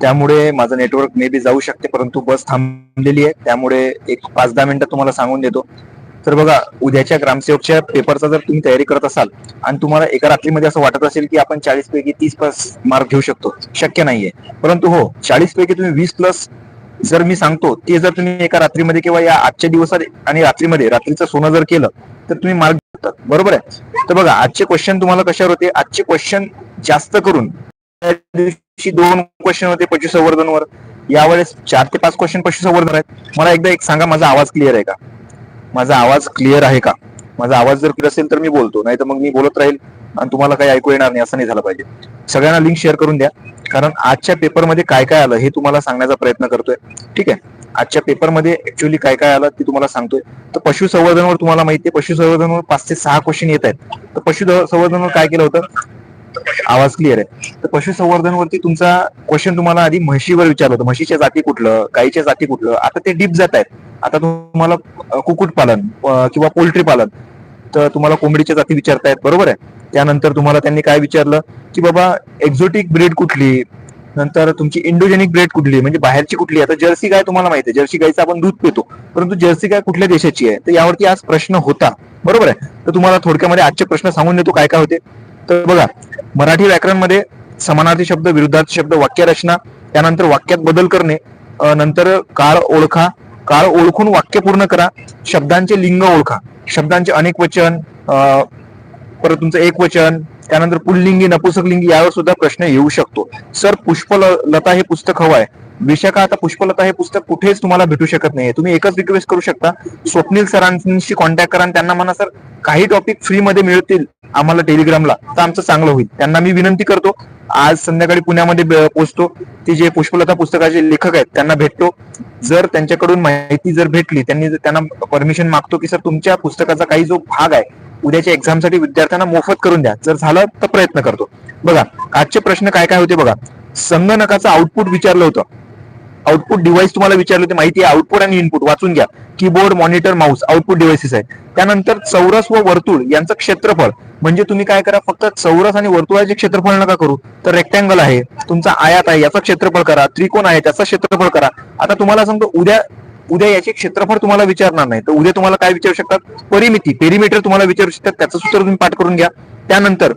त्यामुळे माझं network may be जाऊ शकते परंतु बस थांबलेली आहे. त्यामुळे एक पाच दहा मिनिटं तुम्हाला सांगून देतो. तर बघा उद्याच्या ग्रामसेवकच्या पेपरचा जर तुम्ही तयारी करत असाल आणि तुम्हाला एका रात्रीमध्ये असं वाटत असेल की आपण चाळीस पैकी तीस प्लस मार्क घेऊ शकतो शक्य नाहीये. परंतु हो चाळीस पैकी तुम्ही वीस प्लस जर मी सांगतो ते जर तुम्ही एका रात्रीमध्ये किंवा या आजच्या दिवसात आणि रात्रीमध्ये रात्रीचं सोनं जर केलं तर तुम्ही मार्क घेतात बरोबर आहे? तर बघा आजचे क्वेश्चन तुम्हाला कशावर होते? आजचे क्वेश्चन जास्त करून दिवशी दोन क्वेश्चन होते पशुसंवर्धनवर. यावेळेस चार ते पाच क्वेश्चन पशुसंवर्धन आहेत. मला एकदा एक सांगा माझा आवाज क्लिअर आहे का? माझा आवाज क्लिअर आहे का? माझा आवाज जर क्लिअर असेल तर मी बोलतो नाही तर मग मी बोलत राहील आणि तुम्हाला काही ऐकू येणार नाही असं नाही झालं पाहिजे. सगळ्यांना लिंक शेअर करून द्या. कारण आजच्या पेपरमध्ये काय काय आलं हे तुम्हाला सांगण्याचा प्रयत्न करतोय. ठीक आहे? आजच्या पेपरमध्ये ऍक्च्युअली काय काय आलं ते तुम्हाला सांगतोय. तर पशुसंवर्धनवर तुम्हाला माहिती आहे पशुसंवर्धनवर पाच ते सहा क्वेश्चन येत आहेत. तर पशुसंवर्धनवर काय केलं होतं? आवाज क्लिअर आहे. तर पशुसंवर्धन वरती तुमचा क्वेश्चन तुम्हाला आधी म्हशीवर विचारलं होतं. म्हशीच्या जाती कुठलं? गाईच्या जाती कुठलं? आता ते डीप जात आहेत. आता तुम्हाला अं, कुक्कुटपालन किंवा पोल्ट्री पालन तर तुम्हाला कोंबडीच्या जाती विचारतायत बरोबर आहे? त्यानंतर तुम्हाला त्यांनी काय विचारलं? की बाबा एक्झोटिक ब्रीड कुठली? नंतर तुमची इंडोजेनिक ब्रेड कुठली? म्हणजे बाहेरची कुठली? आता जर्सी गाय तुम्हाला माहिती आहे. जर्सी गायचं आपण दूध पितो. परंतु जर्सी गाय कुठल्या देशाची आहे? तर यावरती आज प्रश्न होता. बरोबर आहे? तर तुम्हाला थोडक्यामध्ये आजचे प्रश्न सांगून देतो. काय काय होते? तर बघा मराठी व्याकरणमध्ये समानार्थी शब्द विरुद्धार्थी शब्द वाक्य रचना त्यानंतर वाक्यात बदल करणे नंतर काळ ओळखा काळ ओळखून वाक्य पूर्ण करा शब्दांचे लिंग ओळखा. शब्दांचे अनेक वचन परत तुमचं एक वचन त्यानंतर पुल्लिंगी नपुसकलिंगी यावर सुद्धा प्रश्न येऊ शकतो. सर पुष्पलता हे पुस्तक हवं आहे. विशाखा आता पुष्पलता हे पुस्तक कुठेच तुम्हाला भेटू शकत नाहीये. तुम्ही एकच रिक्वेस्ट करू शकता. स्वप्नील सरांशी कॉन्टॅक्ट करा आणि त्यांना म्हणा सर काही टॉपिक फ्री मध्ये मिळतील. आम्हाला टेलिग्रामला. तर आमचं चांगलं होईल. त्यांना मी विनंती करतो आज संध्याकाळी पुण्यामध्ये पोहोचतो ते जे पुष्पलता पुस्तकाचे लेखक आहेत त्यांना भेटतो. जर त्यांच्याकडून माहिती जर भेटली त्यांनी जर त्यांना परमिशन मागतो की सर तुमच्या पुस्तकाचा काही जो भाग आहे उद्याच्या एक्झामसाठी विद्यार्थ्यांना मोफत करून द्या. जर झालं तर प्रयत्न करतो. बघा आजचे प्रश्न काय काय होते बघा. संगणकाचं आउटपुट विचारलं होतं. आउटपुट डिव्हाइस तुम्हाला विचारले होते माहिती आहे आउटपुट आणि इनपुट वाचून घ्या. Keyboard monitor mouse output devices आहे. त्यानंतर चौरस व वर्तुळ यांचं क्षेत्रफळ. म्हणजे तुम्ही काय करा फक्त चौरस आणि वर्तुळाचे क्षेत्रफळ नका करू. तर रेक्टँगल आहे तुमचा आयात आहे याचं क्षेत्रफळ करा. त्रिकोण आहे त्याचं क्षेत्रफळ करा. आता तुम्हाला सांगतो उद्या उद्या याचे क्षेत्रफळ तुम्हाला विचारणार नाही. तर उद्या तुम्हाला काय विचारू शकतात? परिमिती पेरिमीटर तुम्हाला विचारू शकतात. त्याचं सूत्र तुम्ही पाठ करून घ्या. त्यानंतर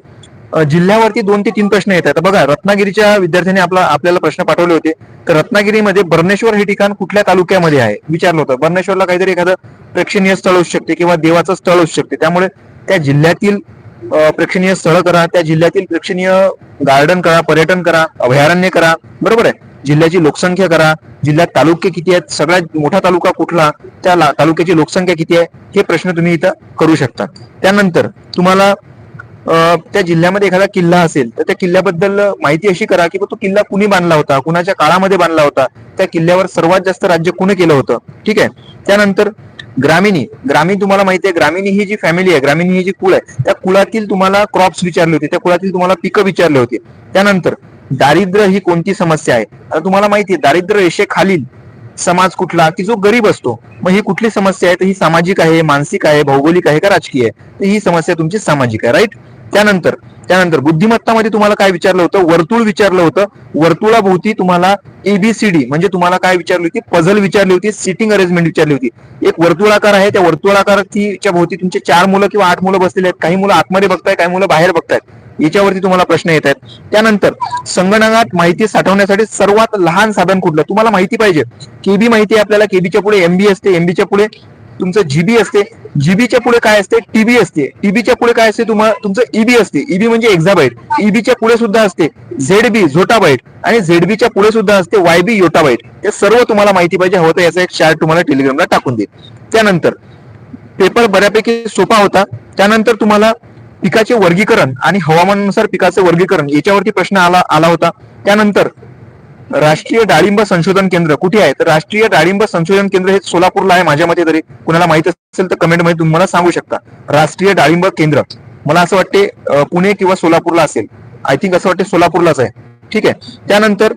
जिल्ह्यावरती दोन ते तीन प्रश्न येत आता बघा रत्नागिरीच्या विद्यार्थ्यांनी आपला आपल्याला प्रश्न पाठवले होते. तर रत्नागिरीमध्ये बर्नेश्वर हे ठिकाण कुठल्या तालुक्यामध्ये आहे? विचारलं होतं. बर्नेश्वरला काहीतरी एखादं प्रेक्षणीय स्थळ असू शकते किंवा देवाचं स्थळ असू शकते. त्यामुळे त्या जिल्ह्यातील प्रेक्षणीय स्थळ करा त्या जिल्ह्यातील प्रेक्षणीय गार्डन करा पर्यटन करा अभयारण्य करा. बरोबर आहे? जिल्ह्याची लोकसंख्या करा. जिल्ह्यात तालुके किती आहेत? सगळ्यात मोठा तालुका कुठला? त्या तालुक्याची लोकसंख्या किती आहे? हे प्रश्न तुम्ही इथं करू शकता. त्यानंतर तुम्हाला त्या जिल्ह्यामध्ये एखादा किल्ला असेल तर त्या किल्ल्याबद्दल माहिती अशी करा की तो किल्ला कुणी बांधला होता? कुणाच्या काळामध्ये बांधला होता? त्या किल्ल्यावर सर्वात जास्त राज्य कुणी केलं होतं? ठीक आहे? त्यानंतर ग्रामिणी. ग्रामीण तुम्हाला माहिती आहे ग्रामिणी ही जी फॅमिली आहे ग्रामिणी ही जी कुळ आहे त्या कुळातील तुम्हाला क्रॉप्स विचारले होते त्या कुळातील तुम्हाला पिकं विचारले होते. त्यानंतर दारिद्र्य ही कोणती समस्या आहे? आता तुम्हाला माहिती आहे दारिद्र्य रेषेखालील समाज कुठला? की जो गरीब असतो. मग ही कुठली समस्या आहे? तर ही सामाजिक आहे मानसिक आहे भौगोलिक आहे का राजकीय आहे? तर ही समस्या तुमची सामाजिक आहे राईट त्यानंतर त्यानंतर बुद्धिमत्तामध्ये तुम्हाला काय विचारलं होतं? वर्तुळ विचारलं होतं. वर्तुळाभोवती तुम्हाला एबीसीडी म्हणजे तुम्हाला काय विचारली होती? पझल विचारली होती सिटिंग अरेंजमेंट विचारली होती. एक वर्तुळाकार आहे त्या वर्तुळाकाराच्या भोवती तुमचे चार मुलं किंवा आठ मुलं बसलेले आहेत. काही मुलं आतमध्ये बघताय काही मुलं बाहेर बघतायत. याच्यावरती तुम्हाला प्रश्न येत आहेत. त्यानंतर संगणकात माहिती साठवण्यासाठी सर्वात लहान साधन कुठलं? तुम्हाला माहिती पाहिजे. केबी माहिती आहे आपल्याला. केबीच्या पुढे एमबी असते. एमबीच्या पुढे तुमचं जीबी असते. जीबीच्या पुढे काय असते? टीबी असते. टीबीच्या पुढे काय असते तुम्हाला तुमचं ईबी असते. ईबी म्हणजे एक्झाबाईट ईबीच्या पुढे सुद्धा असते झेडबी झोटाबाईट आणि झेडबीच्या पुढे सुद्धा असते वायबी योटाबाईट हे सर्व तुम्हाला माहिती पाहिजे. हवं तर याचा एक चार्ट तुम्हाला टेलिग्रामला टाकून देईल त्यानंतर पेपर बऱ्यापैकी सोपा होता. त्यानंतर तुम्हाला पिकाचे वर्गीकरण आणि हवामानानुसार पिकाचे वर्गीकरण याच्यावरती प्रश्न आला आला होता. त्यानंतर राष्ट्रीय डाळिंब संशोधन केंद्र कुठे आहे? तर राष्ट्रीय डाळिंब संशोधन केंद्र हे सोलापूरला आहे माझ्या मते तरी. कुणाला माहीत असेल तर कमेंटमध्ये तुम्ही मला सांगू शकता. राष्ट्रीय डाळिंब केंद्र. मला असं वाटते पुणे किंवा सोलापूरला असेल. आय थिंक असं वाटते सोलापूरलाच आहे. ठीक आहे? त्यानंतर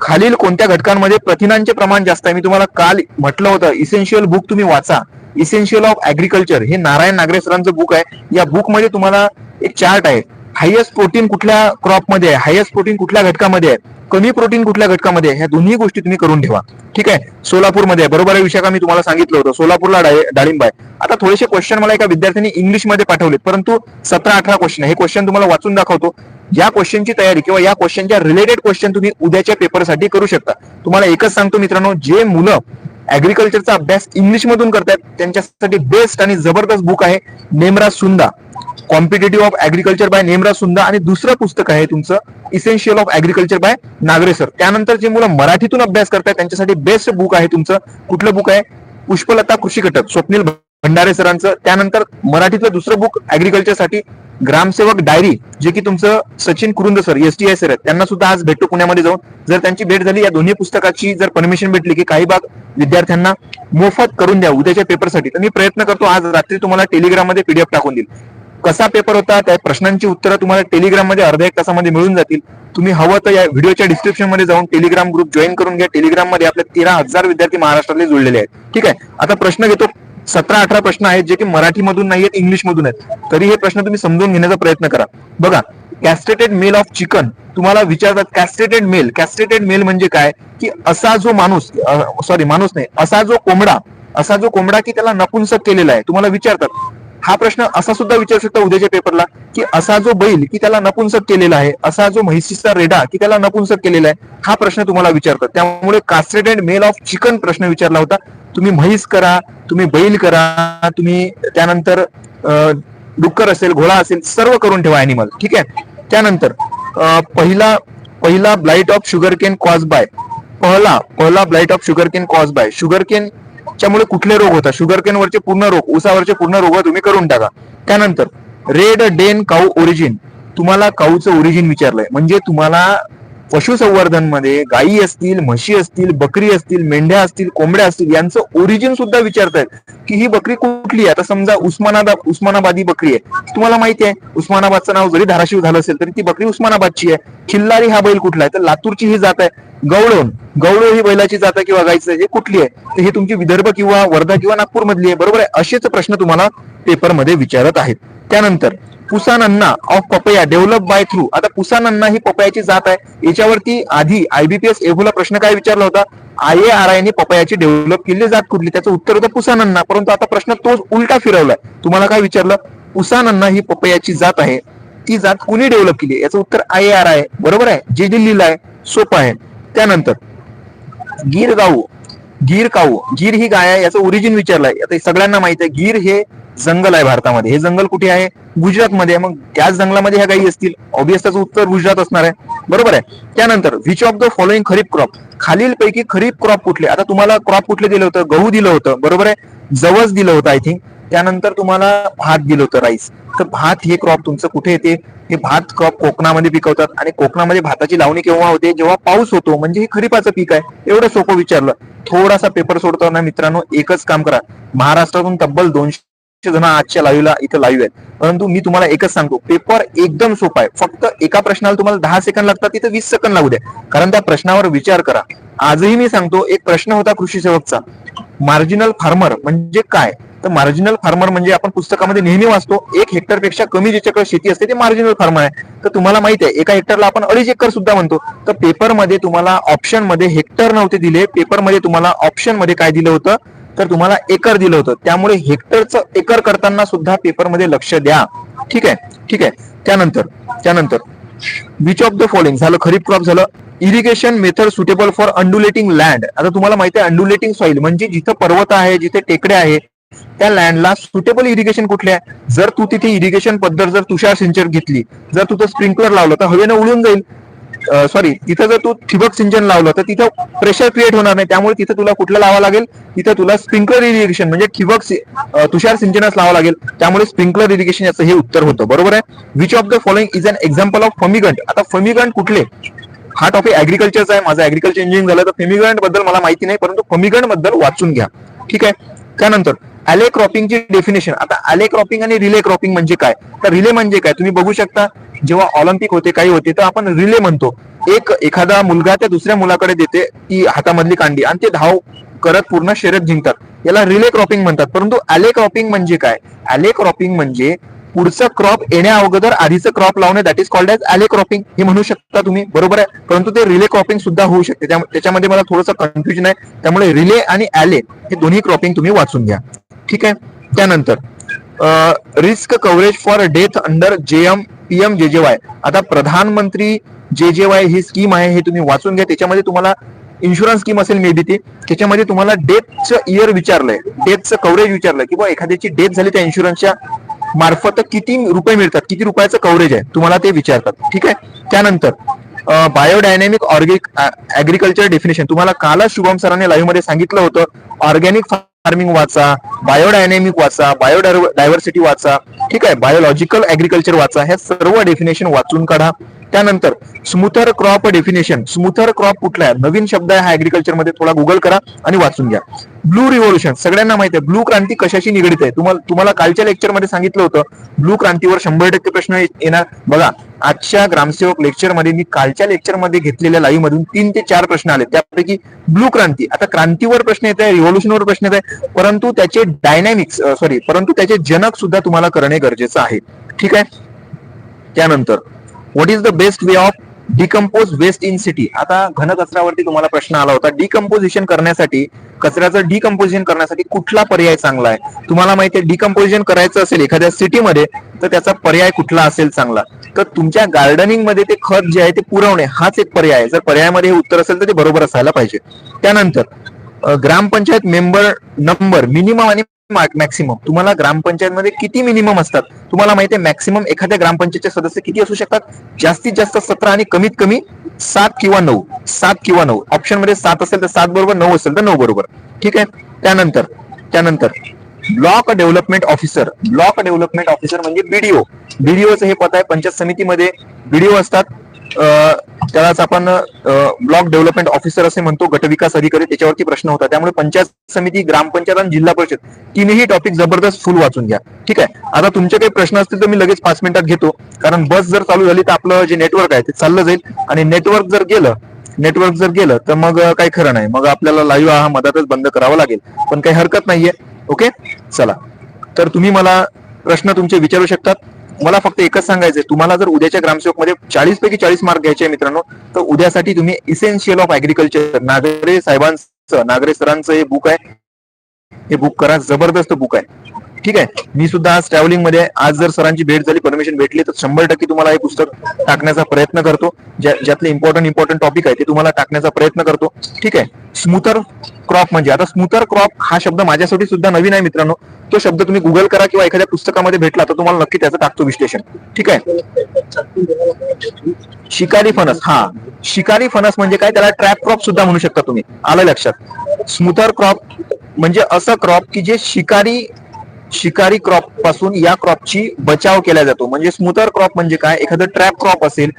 खालील कोणत्या घटकांमध्ये प्रथिनांचे प्रमाण जास्त आहे? मी तुम्हाला काल म्हटलं होतं इसेन्शियल बुक तुम्ही वाचा. इसेन्शियल ऑफ ऍग्रिकल्चर हे नारायण नागरे सरांचं बुक आहे. या बुकमध्ये तुम्हाला एक चार्ट आहे. हायएस्ट प्रोटीन कुठल्या क्रॉपमध्ये आहे? हायएस्ट प्रोटीन कुठल्या घटकामध्ये आहे? कमी प्रोटीन कुठल्या घटकामध्ये आहे? ह्या दोन्ही गोष्टी तुम्ही करून ठेवा. ठीक आहे? सोलापूरमध्ये आहे. बरोबर आहे का मी तुम्हाला सांगितलं होतं. सोलापूरला डाळिंब आहे. आता थोडेसे क्वेश्चन मला एका विद्यार्थ्यांनी इंग्लिशमध्ये पाठवले परंतु सतरा अठरा क्वेश्चन हे क्वेश्चन तुम्हाला वाचून दाखवतो. या क्वेश्चनची तयारी किंवा या क्वेश्चनच्या रिलेटेड क्वेश्चन तुम्ही उद्याच्या पेपरसाठी करू शकता. तुम्हाला एकच सांगतो मित्रांनो जे मुलं ऍग्रिकल्चरचा अभ्यास इंग्लिश मधून त्यांच्यासाठी बेस्ट आणि जबरदस्त बुक आहे Nemraj Sunda. Competitive of agriculture by Nemraj Sunda आणि दुसरं पुस्तक आहे तुमचं essential of agriculture by Nagare sir त्यानंतर जे मुलं मराठीतून अभ्यास करतात त्यांच्यासाठी बेस्ट बुक आहे तुमचं. कुठलं बुक आहे? पुष्पलता कृषी घटक स्वप्नील भंडारे सरांचं. त्यानंतर मराठीतलं दुसरं बुक ऍग्रिकल्चरसाठी ग्रामसेवक डायरी जे की तुमचं Sachin Kurund sir S T I sir आहेत. त्यांना सुद्धा आज भेटतो पुण्यामध्ये जाऊन. जर त्यांची भेट झाली या दोन्ही पुस्तकाची जर परमिशन भेटली की काही भाग विद्यार्थ्यांना मोफत करून द्या उद्याच्या पेपरसाठी तर मी प्रयत्न करतो आज रात्री तुम्हाला टेलिग्राममध्ये पीडीएफ टाकून देईल. कसा पेपर होता त्या प्रश्नांची उत्तरं तुम्हाला टेलिग्राममध्ये अर्ध्या एक तासामध्ये मिळून जातील. तुम्ही हवं तर या व्हिडिओच्या डिस्क्रिप्शनमध्ये जाऊन टेलिग्राम ग्रुप जॉईन करून घ्या. टेलिग्राममध्ये आपले तेरा हजार विद्यार्थी महाराष्ट्रातले जुळलेले आहेत. ठीक आहे? आता प्रश्न घेतो. सतरा अठरा प्रश्न आहेत जे की मराठीमधून नाही आहेत इंग्लिश मधून आहेत. तरी हे प्रश्न तुम्ही समजून घेण्याचा प्रयत्न करा. बघा कॅस्टेटेड मेल ऑफ चिकन तुम्हाला विचारतात कॅस्टेटेड मेल कॅस्टेटेड मेल म्हणजे काय? की असा जो माणूस सॉरी माणूस नाही असा जो कोंबडा असा जो कोंबडा की त्याला नपुंसक केलेला आहे. तुम्हाला विचारतात हा प्रश्न असा सुद्धा विचारू शकता उद्याच्या पेपरला की असा जो बैल की त्याला नपुंसक केलेला आहे असा जो म्हैसीचा रेडा की त्याला नपुंसक केलेला आहे हा प्रश्न तुम्हाला विचारतात त्यामुळे कास्ट्रेटेड मेल ऑफ चिकन प्रश्न विचारला होता. तुम्ही म्हैस करा तुम्ही बैल करा तुम्ही त्यानंतर डुक्कर असेल घोडा असेल सर्व करून ठेवा अॅनिमल ठीक आहे? त्यानंतर पहिला पहिला blight of sugar cane cause by पहिला पहिला blight of sugar cane cause by sugar cane त्यामुळे कुठले रोग होतात? शुगर केन वरचे पूर्ण रोग उसावरचे पूर्ण रोग तुम्ही करून टाका. त्यानंतर रेड डेन काऊ ओरिजिन तुम्हाला काऊचं ओरिजिन विचारलंय. म्हणजे तुम्हाला पशुसंवर्धनमध्ये गायी असतील म्हशी असतील बकरी असतील मेंढ्या असतील कोंबड्या असतील यांचं ओरिजिन सुद्धा विचारतायत की ही बकरी कुठली आहे? आता समजा उस्मानाबाद उस्मानाबादी बकरी आहे. तुम्हाला माहिती आहे उस्मानाबादचं नाव जरी धाराशिव झालं असेल तरी ती बकरी उस्मानाबादची आहे. खिल्लारी हा बैल कुठला आहे? तर लातूरची ही जात आहे. गवळण गवळ ही बैलाची जात किंवा गायचं हे कुठली आहे? तर हे तुमची विदर्भ किंवा वर्धा किंवा नागपूर मधली आहे बरोबर आहे? असेच प्रश्न तुम्हाला पेपरमध्ये विचारत आहेत. त्यानंतर Pusa Nanha of papaya develop by through आता पुसानन्ना ही पपयाची जात आहे. याच्यावरती आधी आयबीपीएस एव्हूला प्रश्न काय विचारला होता? आय ए आर आय ने पपयाची डेव्हलप केली जात कुठली? त्याचं उत्तर होतं पुसानांना परंतु आता प्रश्न तोच उलटा फिरवलाय. तुम्हाला काय विचारलं? पुसानन्ना ही पपयाची जात आहे. ती जात कुणी डेव्हलप केली? याचं उत्तर आय ए आर आय बरोबर आहे? जे दिल्लीला आहे सोपं आहे. त्यानंतर गीर गाऊ गीर काऊ गीर ही गाय आहे याचं ओरिजिन विचारलंय. आता सगळ्यांना माहिती आहे गीर हे जंगल आहे भारतामध्ये. हे जंगल कुठे आहे? गुजरातमध्ये मग त्याच जंगलामध्ये ह्या गायी असतील. ऑब्विस त्याचं उत्तर गुजरात असणार आहे. बरोबर आहे? त्यानंतर which of the following kharif crop खालील पैकी खरीप क्रॉप कुठले? आता तुम्हाला क्रॉप कुठले दिलं होतं? गहू दिलं होतं. बरोबर आहे? जवस दिलं होतं आय थिंक त्यानंतर तुम्हाला भात दिलं होतं राईस तर भात हे क्रॉप तुमचं कुठे येते? हे भात क्रॉप कोकणामध्ये पिकवतात आणि कोकणामध्ये भाताची लावणी केव्हा होते? जेव्हा पाऊस होतो म्हणजे हे खरीपाचं पीक आहे. एवढं सोपं विचारलं. थोडासा पेपर सोडताना मित्रांनो एकच काम करा. महाराष्ट्रातून तब्बल दोनशे जण आजच्या लाईव्हला इथं लाईव्ह आहेत. परंतु मी तुम्हाला एकच सांगतो पेपर एकदम सोपा आहे. फक्त एका प्रश्नाला तुम्हाला दहा सेकंद लागतात तिथे वीस सेकंद लागू द्या. कारण त्या प्रश्नावर विचार करा. आजही मी सांगतो एक प्रश्न होता कृषी सेवकचा. मार्जिनल फार्मर म्हणजे काय? तर मार्जिनल फार्मर म्हणजे आपण पुस्तकामध्ये नेहमी वाचतो एक हेक्टरपेक्षा कमी ज्याच्याकडे शेती असते ते मार्जिनल फार्मर आहे. तर तुम्हाला माहिती आहे एका हेक्टरला आपण अडीच एकर सुद्धा म्हणतो. तर पेपरमध्ये तुम्हाला ऑप्शनमध्ये हेक्टर नव्हते दिले पेपरमध्ये तुम्हाला ऑप्शनमध्ये काय दिलं होतं? तर तुम्हाला एकर दिलं होतं. त्यामुळे हेक्टरचं एकर करताना सुद्धा पेपरमध्ये लक्ष द्या. ठीक आहे? ठीक आहे. त्यानंतर त्यानंतर विच ऑफ द फॉलोइंग झालं खरीप क्रॉप झालं irrigation method suitable for undulating land आता तुम्हाला माहिती आहे अंडुलेटिंग सॉइल म्हणजे जिथं पर्वत आहे जिथे टेकडे आहे त्या लँडला सुटेबल इरिगेशन कुठले आहे? जर तू तिथे इरिगेशन पद्धत जर तुषार सिंचन घेतली जर तू स्प्रिंकलर लावलं तर हवेनं उडून जाईल. सॉरी तिथं जर तू ठिबक सिंचन लावलं तर तिथं प्रेशर क्रिएट होणार नाही. त्यामुळे तिथं तुला कुठलं लावा लागेल? तिथं तुला स्प्रिंकलर इरिगेशन म्हणजे ठिबक तुषार सिंचनच लावावं लागेल. त्यामुळे स्प्रिंकलर इरिगेशन याचं हे उत्तर होतं. बरोबर आहे? Which of the following is an example of fumigant आता फमिगंट कुठले? हा टॉपिक ऍग्रिकल्चरचा आहे. माझं ऍग्रिकल्चर इंजिनिअरिंग झालं तर फेमिगंटबद्दल मला माहिती नाही परंतु फमिगंटबद्दल वाचून घ्या. ठीक आहे? त्यानंतर ॲले क्रॉपिंगची डेफिनेशन आता ॲले क्रॉपिंग आणि रिले क्रॉपिंग म्हणजे काय? तर रिले म्हणजे काय? तुम्ही बघू शकता जेव्हा ऑलिम्पिक होते काही होते तर आपण रिले म्हणतो. एक एखादा मुलगा त्या दुसऱ्या मुलाकडे देते ती हातामधली कांडी आणि ते धाव करत पूर्ण शर्यत जिंकतात. याला रिले क्रॉपिंग म्हणतात. परंतु अले क्रॉपिंग म्हणजे काय? अॅले क्रॉपिंग म्हणजे पुढचं क्रॉप येण्या अगोदर आधीचं क्रॉप लावणे that is called as alley cropping हे म्हणू शकता तुम्ही. बरोबर आहे? परंतु ते रिले क्रॉपिंग सुद्धा होऊ शकते. त्याच्यामध्ये मला थोडंसं कन्फ्युजन आहे. त्यामुळे रिले आणि ॲले हे दोन्ही क्रॉपिंग तुम्ही वाचून घ्या. ठीक आहे? त्यानंतर risk coverage for death under JM PM J J Y आता प्रधानमंत्री जे जे वाय ही स्कीम आहे हे तुम्ही वाचून घ्या. त्याच्यामध्ये तुम्हाला इन्शुरन्स स्कीम असेल मे बी ती. त्याच्यामध्ये तुम्हाला डेथचं इयर विचारलंय. डेथचं कव्हरेज विचारलंय. किंवा एखाद्याची डेथ झाली त्या इन्शुरन्सच्या मार्फत किती रुपये मिळतात किती रुपयाचं कव्हरेज आहे तुम्हाला ते विचारतात. ठीक आहे? त्यानंतर बायोडायनॅमिक ऑर्गेनिक ऍग्रिकल्चर डेफिनेशन तुम्हाला कालच शुभम सरांनी लाईव्हमध्ये सांगितलं होतं ऑर्गॅनिक फार्मिंग वाचा बायोडायनॅमिक वाचा बायोडायव्हर्सिटी वाचा ठीक आहे? बायोलॉजिकल ऍग्रिकल्चर वाचा ह्या सर्व डेफिनेशन वाचून काढा. त्यानंतर smother crop definition smother crop कुठला आहे? नवीन शब्द आहे हा ऍग्रिकल्चरमध्ये थोडा गुगल करा आणि वाचून घ्या. ब्लू रिव्होल्युशन सगळ्यांना माहिती आहे ब्लू क्रांती कशाशी निगडीत आहे? तुम्हाला तुम्हाला कालच्या लेक्चरमध्ये सांगितलं होतं ब्लू क्रांतीवर शंभर टक्के प्रश्न येणार. बघा आजच्या ग्रामसेवक लेक्चरमध्ये मी कालच्या लेक्चरमध्ये घेतलेल्या लाईव्ह मधून तीन ते चार प्रश्न आले त्यापैकी ब्लू क्रांती आता क्रांतीवर प्रश्न येत आहे रिव्होल्युशनवर प्रश्न येत आहे परंतु त्याचे डायनॅमिक्स सॉरी परंतु त्याचे जनक सुद्धा तुम्हाला करणे गरजेचं आहे. ठीक आहे? त्यानंतर what is the best way of decompose waste in city आता घन कचऱ्यावरती तुम्हाला प्रश्न आला होता. डिकम्पोजिशन करण्यासाठी कचऱ्याचं डिकम्पोजिशन करण्यासाठी कुठला पर्याय चांगला आहे? तुम्हाला माहिती आहे डिकम्पोजिशन करायचं असेल एखाद्या सिटीमध्ये तर त्याचा पर्याय कुठला असेल चांगला? तर तुमच्या गार्डनिंगमध्ये ते खत जे आहे ते पुरवणे हाच एक पर्याय आहे. जर पर्यायामध्ये हे उत्तर असेल तर ते बरोबर असायला पाहिजे. त्यानंतर ग्रामपंचायत मेंबर नंबर मिनिमम आणि मॅक्सिमम तुम्हाला ग्रामपंचायत मध्ये किती मिनिमम असतात? तुम्हाला माहिती आहे मॅक्सिमम एखाद्या ग्रामपंचायतचे सदस्य किती असू शकतात? जास्तीत जास्त सतरा आणि कमीत कमी सात किंवा नऊ. सात किंवा नऊ. ऑप्शनमध्ये सात असेल तर सात बरोबर नऊ असेल तर नऊ बरोबर. ठीक आहे? त्यानंतर त्यानंतर block development officer block development officer म्हणजे बीडीओ बीडीओचं हे पद आहे पंचायत समितीमध्ये बीडीओ असतात. त्यालाच आपण ब्लॉक डेव्हलपमेंट ऑफिसर असे म्हणतो गटविकास अधिकारी त्याच्यावरती प्रश्न होता. त्यामुळे पंचायत समिती ग्रामपंचायत आणि जिल्हा परिषद तिनेही टॉपिक जबरदस्त फुल वाचून घ्या. ठीक आहे? आता तुमचे काही प्रश्न असतील तर मी लगेच पाच मिनिटात घेतो. कारण बस जर चालू झाली तर आपलं जे नेटवर्क आहे ते चाललं जाईल. आणि नेटवर्क जर गेलं नेटवर्क जर गेलं तर मग काही खरं नाही. मग आपल्याला लाईव्ह हा मधातच बंद करावा लागेल. पण काही हरकत नाहीये. ओके? चला. तर तुम्ही मला प्रश्न तुमचे विचारू शकतात. मला फक्त एकच सांगायचंय. तुम्हाला जर उद्याच्या ग्रामसेवकमध्ये चाळीस पैकी चाळीस मार्क घ्यायचे मित्रांनो तर उद्यासाठी तुम्ही इसेन्शियल ऑफ ऍग्रिकल्चर नागरे साहेबांचं नागरे सरांचं हे बुक आहे. हे बुक करा जबरदस्त बुक आहे. ठीक आहे. मी सुद्धा आज ट्रॅव्हलिंगमध्ये आज जर सरांची भेट झाली परमिशन भेटली तर शंभर टक्के तुम्हाला हे पुस्तक टाकण्याचा प्रयत्न करतो. ज्या- ज्यातले इम्पॉर्टंट इम्पॉर्टंट टॉपिक आहे ते तुम्हाला टाकण्याचा प्रयत्न करतो. ठीक आहे. स्मूथर क्रॉप म्हणजे आता स्मूथर क्रॉप हा शब्द माझ्यासाठी सुद्धा नवीन आहे मित्रांनो. तो शब्द तुम्ही गुगल करा किंवा एखाद्या पुस्तकामध्ये भेटला तर तुम्हाला नक्की त्याचं टाकतो विश्लेषण. ठीक आहे. शिकारी फणस हा. शिकारी फणस म्हणजे काय? त्याला ट्रॅप क्रॉप सुद्धा म्हणू शकता तुम्ही. आलं लक्षात. स्मूथर क्रॉप म्हणजे असं क्रॉप की जे शिकारी शिकारी क्रॉपपासून या क्रॉपची बचाव केला जातो. म्हणजे स्मूथर क्रॉप म्हणजे काय? एखादं ट्रॅप क्रॉप असेल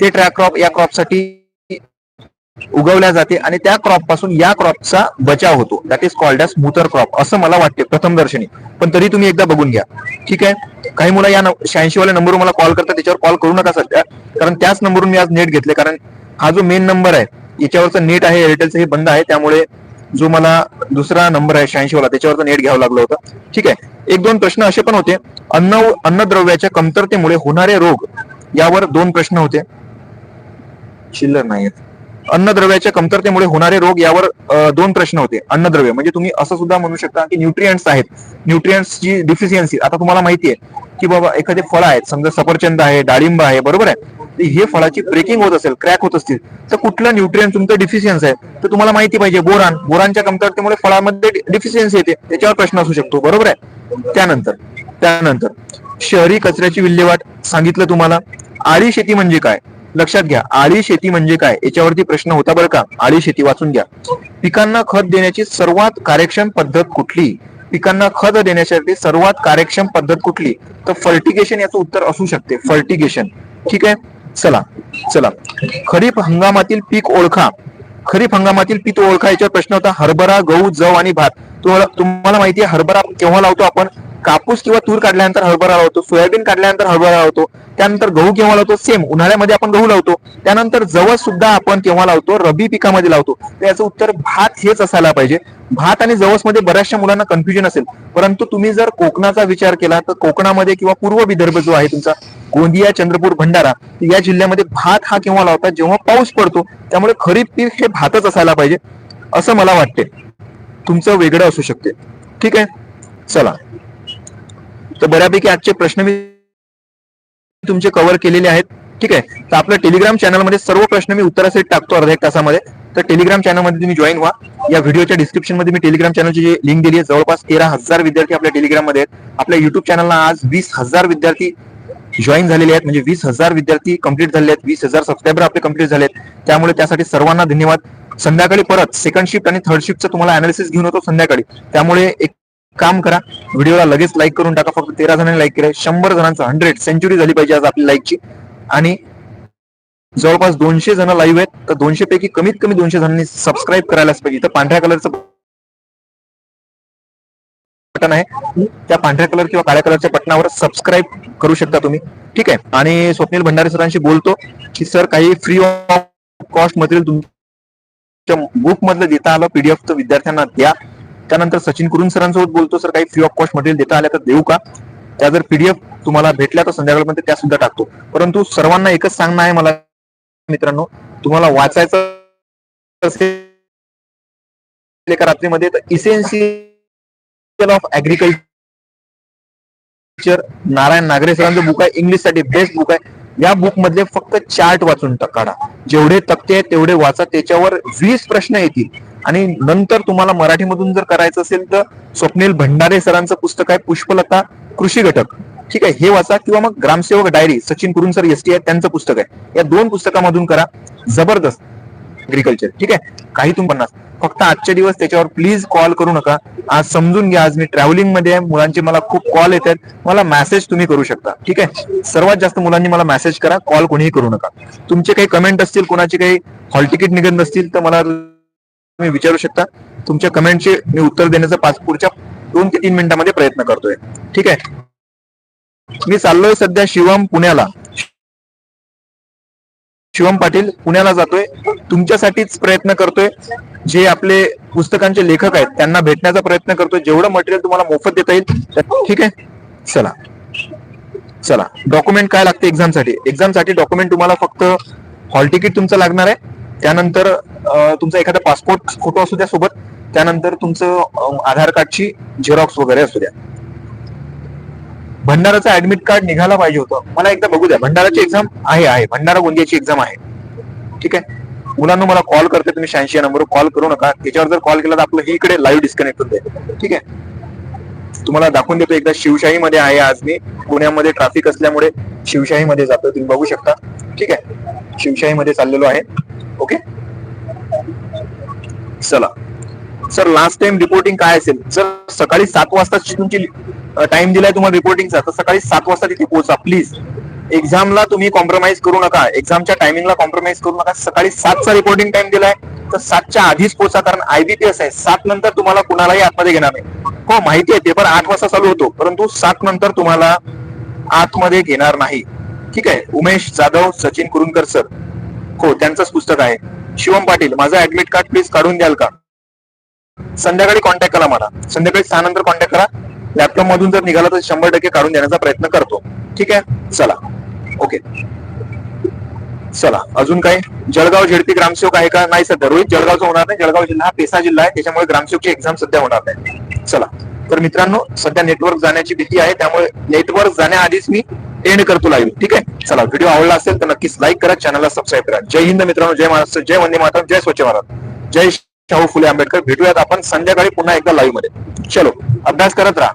ते ट्रॅप क्रॉप या क्रॉपसाठी उगवल्या जाते आणि त्या क्रॉपपासून या क्रॉपचा बचाव होतो. That is called a smother crop. असं मला वाटते. प्रथम दर्शनी. पण तरी तुम्ही एकदा बघून घ्या. ठीक आहे? काही मुलं या शहाऐंशी वाल्या नंबरवर मला कॉल करतात त्याच्यावर कॉल करू नका सध्या. कारण त्याच नंबरवरून मी आज नेट घेतले कारण हा जो मेन नंबर आहे याच्यावरचं नेट आहे एअरटेलचं हे बंद आहे. त्यामुळे जो मला दुसरा नंबर आहे शहाऐंशी वाला त्याच्यावर नेट घ्यावं लागलं होतं. ठीक आहे. एक दोन प्रश्न असे पण होते. अन्न अन्नद्रव्याच्या कमतरतेमुळे होणारे रोग यावर दोन प्रश्न होते. चिल्लर नाही अन्नद्रव्याच्या कमतरतेमुळे होणारे रोग यावर दोन प्रश्न होते. अन्नद्रव्य म्हणजे तुम्ही असं सुद्धा म्हणू शकता की न्यूट्रियंट्स आहेत. न्यूट्रियंट्सची डिफिशियन्सी आता तुम्हाला माहिती आहे की बाबा एखादे फळ आहेत समजा सफरचंद आहे डाळिंब आहे बरोबर आहे? हे फळाची ब्रेकिंग होत असेल क्रॅक होत असतील तर कुठलं न्यूट्रियन तुमचं डिफिशियन्स आहे? तर तुम्हाला माहिती पाहिजे बोरान. बोरांच्या कमतरतेमुळे फळामध्ये डिफिशियन्सी येते. त्याच्यावर प्रश्न असू शकतो. बरोबर आहे? त्यानंतर त्यानंतर शहरी कचऱ्याची विल्हेवाट सांगितलं तुम्हाला. आळी शेती म्हणजे काय? लक्षात घ्या. आळी शेती म्हणजे काय? याच्यावरती प्रश्न होता बरं का? आळी शेती वाचून घ्या. पिकांना खत देण्याची सर्वात कार्यक्षम पद्धत कुठली? पिकांना खत देण्यासाठी सर्वात कार्यक्षम पद्धत कुठली? तर फर्टिगेशन याचं उत्तर असू शकते. फर्टिगेशन. ठीक आहे? चला चला. खरीप हंगामातील पीक ओळखा. खरीप हंगामातील पीक ओळखा याच्यावर प्रश्न होता हरभरा गहू जव आणि भात. तुम्हाला तुम्हाला माहिती आहे हरभरा केव्हा लावतो आपण? कापूस किंवा तूर काढल्यानंतर हरभरा लावतो सोयाबीन काढल्यानंतर हरभरा लावतो त्यानंतर गहू केव्हा लावतो? सेम उन्हाळ्यामध्ये आपण गहू लावतो. त्यानंतर जवस सुद्धा आपण केव्हा लावतो? रबी पिकामध्ये लावतो. तर याचं उत्तर भात हेच असायला पाहिजे. भात आणि जवसमध्ये बऱ्याचशा मुलांना कन्फ्युजन असेल. परंतु तुम्ही जर कोकणाचा विचार केला तर कोकणामध्ये किंवा पूर्व विदर्भ जो आहे तुमचा गोंदिया चंद्रपूर भंडारा या जिल्ह्यामध्ये भात हा केव्हा लावतात? जेव्हा पाऊस पडतो त्यामुळे खरीप पीक हे भातच असायला पाहिजे असं मला वाटते. तुमचं वेगळं असू शकते. ठीक आहे? चला. तर बऱ्यापैकी आजचे प्रश्न मी तुमचे कव्हर केलेले आहेत. ठीक आहे? तर आपल्या टेलिग्राम चॅनलमध्ये सर्व प्रश्न मी उत्तरासहित टाकतो अर्ध्या एक तासामध्ये. तर टेलिग्राम चॅनलमध्ये तुम्ही जॉईन व्हा. या व्हिडिओच्या डिस्क्रिप्शनमध्ये मी टेलिग्राम चॅनलची जी लिंक दिली आहे जवळपास तेरा हजार विद्यार्थी आपल्या टेलिग्राममध्ये आहेत. आपल्या युट्यूब चॅनलला आज वीस हजार विद्यार्थी जॉईन झालेले आहेत. म्हणजे वीस हजार विद्यार्थी कंप्लीट झाले आहेत. वीस हजार सबस्क्रायबर आपले कंप्लीट झाले आहेत. त्यामुळे त्यासाठी सर्वांना धन्यवाद. संध्याकाळी परत सेकंड शिफ्ट आणि थर्ड शिफ्टचं तुम्हाला अनालिसिस घेऊन होतो संध्याकाळी. त्यामुळे एक काम करा. व्हिडिओला लगेच लाईक करून टाका. फक्त तेरा जणांनी लाईक केलं शंभर जणांचं हंड्रेड सेंचुरी झाली पाहिजे आज आपली लाईकची आणि जवळपास दोनशे जण लाईव्ह आहेत. तर दोनशे पैकी कमीत कमी दोनशे जणांनी सबस्क्राईब करायलाच पाहिजे. तर पांढऱ्या कलरचं बटन आहे. त्या पांढऱ्या कलर किंवा काळ्या कलरच्या बटनावर सबस्क्राईब करू शकता तुम्ही. ठीक आहे? आणि स्वप्नील भंडारे सरांशी बोलतो की सर काही फ्री ऑफ कॉस्ट मटेरियल तुमच्या बुक मधलं देता आलं पीडीएफ विद्यार्थ्यांना द्या. त्यानंतर सचिन कुरुन सरांसोबत बोलतो सर काही फ्री ऑफ कॉस्ट मटेरियल देता आल्या तर देऊ का? त्या जर पीडीएफ तुम्हाला भेटल्या तर संध्याकाळपर्यंत त्या सुद्धा टाकतो. परंतु सर्वांना एकच सांगणं आहे मला मित्रांनो तुम्हाला वाचायचं एका रात्रीमध्ये तर essential of agriculture Narayan Nagare सरांचं बुक आहे. इंग्लिशसाठी बेस्ट बुक आहे. या बुक मधले फक्त चार्ट वाचून काढा. जेवढे तक्ते आहेत तेवढे वाचा. त्याच्यावर वीस प्रश्न येतील. आणि नंतर तुम्हाला मराठीमधून जर करायचं असेल तर स्वप्नील भंडारे सरांचं पुस्तक आहे पुष्पलता कृषी घटक. ठीक आहे हे वाचा. किंवा मग ग्रामसेवक डायरी सचिन कुरुन सर एस आहे त्यांचं पुस्तक आहे. या दोन पुस्तकामधून करा. जबरदस्त. अग्रिकल्चर ठीक आहे? काही तुम पन्नास. फक्त आजचे दिवस त्याच्यावर प्लीज कॉल करू नका. आज समजून घ्या आज मी ट्रॅव्हलिंगमध्ये आहे मुलांचे मला खूप कॉल येत आहेत. मला मेसेज तुम्ही करू शकता ठीक आहे? सर्वात जास्त मुलांनी मला मेसेज करा कॉल कोणीही करू नका. तुमचे काही कमेंट असतील कोणाचे काही हॉल तिकीट निघत नसतील तर मला तुम्ही विचारू शकता. तुमच्या कमेंटचे मी उत्तर देण्याचा पाच पुढच्या दोन ते तीन मिनिटांमध्ये प्रयत्न करतोय ठीक आहे? मी चाललोय सध्या शिवम पुण्याला. शिवम पाटील पुण्याला जातोय. तुमच्यासाठीच प्रयत्न करतोय. जे आपले पुस्तकांचे लेखक आहेत त्यांना भेटण्याचा प्रयत्न करतोय. जेवढं मटेरियल तुम्हाला मोफत देता येईल ठीक आहे? चला. चला. डॉक्युमेंट काय लागते एक्झामसाठी? एक्झामसाठी डॉक्युमेंट तुम्हाला फक्त हॉल तिकीट तुमचं लागणार आहे. त्यानंतर तुमचा एखादा पासपोर्ट फोटो असू द्या सोबत. त्यानंतर तुमचं आधार कार्डची झेरॉक्स वगैरे असू द्या. भंडाराचं ऍडमिट कार्ड निघायला पाहिजे होतं. मला एकदा बघू द्या. भंडाराची एक्झाम आहे आहे. भंडारा गोंदियाची एक्झाम आहे. ठीक आहे? मुलांना मला कॉल करते तुम्ही शहाऐंशी या नंबरवर कॉल करू नका. त्याच्यावर जर कॉल केला तर आपलं ही इकडे लाईव्ह डिस्कनेक्ट होते ठीक आहे? तुम्हाला दाखवून देतो एकदा. शिवशाही मध्ये आहे आज मी. पुण्यामध्ये ट्रॅफिक असल्यामुळे शिवशाही मध्ये जातो तुम्ही बघू शकता. ठीक आहे? शिवशाही मध्ये चाललेलो आहे. ओके चला. सर लास्ट टाइम रिपोर्टिंग काय असेल? जर सकाळी सात वाजता तुमची टाइम दिलाय तुम्हाला रिपोर्टिंगचा तर सकाळी सात वाजता तिथे पोहोचा प्लीज एक्झामला तुम्ही कॉम्प्रोमाइज करू नका. एक्झामच्या टायमिंगला कॉम्प्रोमाइज करू नका. सकाळी सातचा रिपोर्टिंग टाइम दिलाय तर सातच्या आधीच पोहोचा कारण आयबीपीएस आहे. सात नंतर तुम्हाला कुणालाही आतमध्ये घेणार नाही. हो माहिती आहे पेपर आठ वाजता चालू होतो. परंतु सात नंतर तुम्हाला आतमध्ये घेणार नाही. ठीक आहे? उमेश जाधव सचिन कुरुंकर सर हो त्यांचंच पुस्तक आहे. शिवम पाटील माझं ऍडमिट कार्ड प्लीज काढून द्याल का? संध्याकाळी कॉन्टॅक्ट करा मला. संध्याकाळी सहा नंतर कॉन्टॅक्ट करा. लॅपटॉप मधून जर निघाला तर शंभर टक्के काढून देण्याचा प्रयत्न करतो. ठीक आहे? चला. ओके. चला. अजून काय जळगाव झेडपी ग्रामसेवक आहे का? नाही सध्या. रोहित जळगावचा होणार नाही. जळगाव जिल्हा हा पेसा जिल्हा आहे. त्याच्यामुळे ग्रामसेवकची एक्झाम सध्या होणार नाही. चला. तर मित्रांनो सध्या नेटवर्क जाण्याची भीती आहे. त्यामुळे नेटवर्क जाण्याआधीच मी एंड करतो लाईव्ह ठीक आहे? चला. व्हिडिओ आवडला असेल तर नक्कीच लाईक करा. चॅनलला सबस्क्राईब करा. जय हिंद मित्रांनो. जय महाराष्ट्र. जय वंदे मातरम. जय स्वच्छ भारत. जय शाहू फुले आंबेडकर. भेटूयात आपण संध्याकाळी पुन्हा एकदा लाईव्हमध्ये. चलो अभ्यास करत राहा.